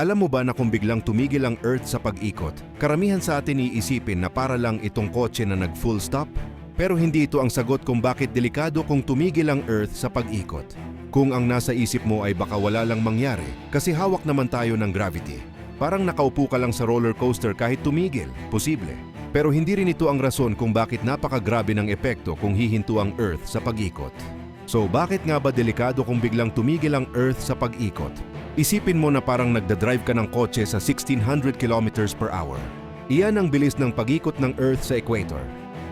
Alam mo ba na kung biglang tumigil ang Earth sa pag-ikot, karamihan sa atin iisipin na para lang itong kotse na nag-full stop? Pero hindi ito ang sagot kung bakit delikado kung tumigil ang Earth sa pag-ikot. Kung ang nasa isip mo ay baka wala lang mangyari kasi hawak naman tayo ng gravity. Parang nakaupo ka lang sa roller coaster kahit tumigil, posible. Pero hindi rin ito ang rason kung bakit napakagrabe ng epekto kung hihinto ang Earth sa pag-ikot. So bakit nga ba delikado kung biglang tumigil ang Earth sa pag-ikot? Isipin mo na parang nagdadrive ka ng kotse sa 1600 kilometers per hour. Iyan ang bilis ng pag-ikot ng Earth sa equator.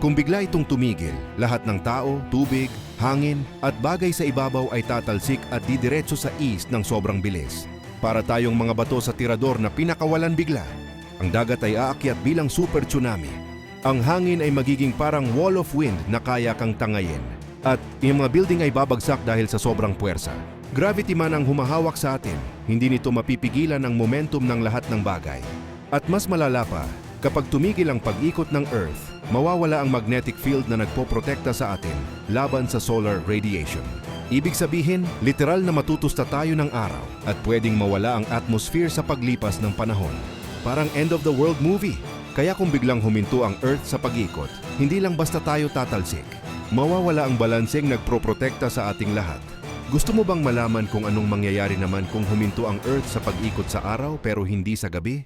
Kung bigla itong tumigil, lahat ng tao, tubig, hangin at bagay sa ibabaw ay tatalsik at didiretso sa east ng sobrang bilis. Para tayong mga bato sa tirador na pinakawalan bigla. Ang dagat ay aakyat bilang super tsunami. Ang hangin ay magiging parang wall of wind na kaya kang tangayin. At yung mga building ay babagsak dahil sa sobrang puwersa. Gravity man ang humahawak sa atin, hindi nito mapipigilan ang momentum ng lahat ng bagay. At mas malala pa, kapag tumigil ang pag-ikot ng Earth, mawawala ang magnetic field na nagpoprotekta sa atin laban sa solar radiation. Ibig sabihin, literal na matutusta tayo ng araw at pwedeng mawala ang atmosphere sa paglipas ng panahon. Parang end of the world movie. Kaya kung biglang huminto ang Earth sa pag-ikot, hindi lang basta tayo tatalsik. Mawawala ang balanseng nagproprotekta sa ating lahat. Gusto mo bang malaman kung anong mangyayari naman kung huminto ang Earth sa pag-ikot sa araw pero hindi sa gabi?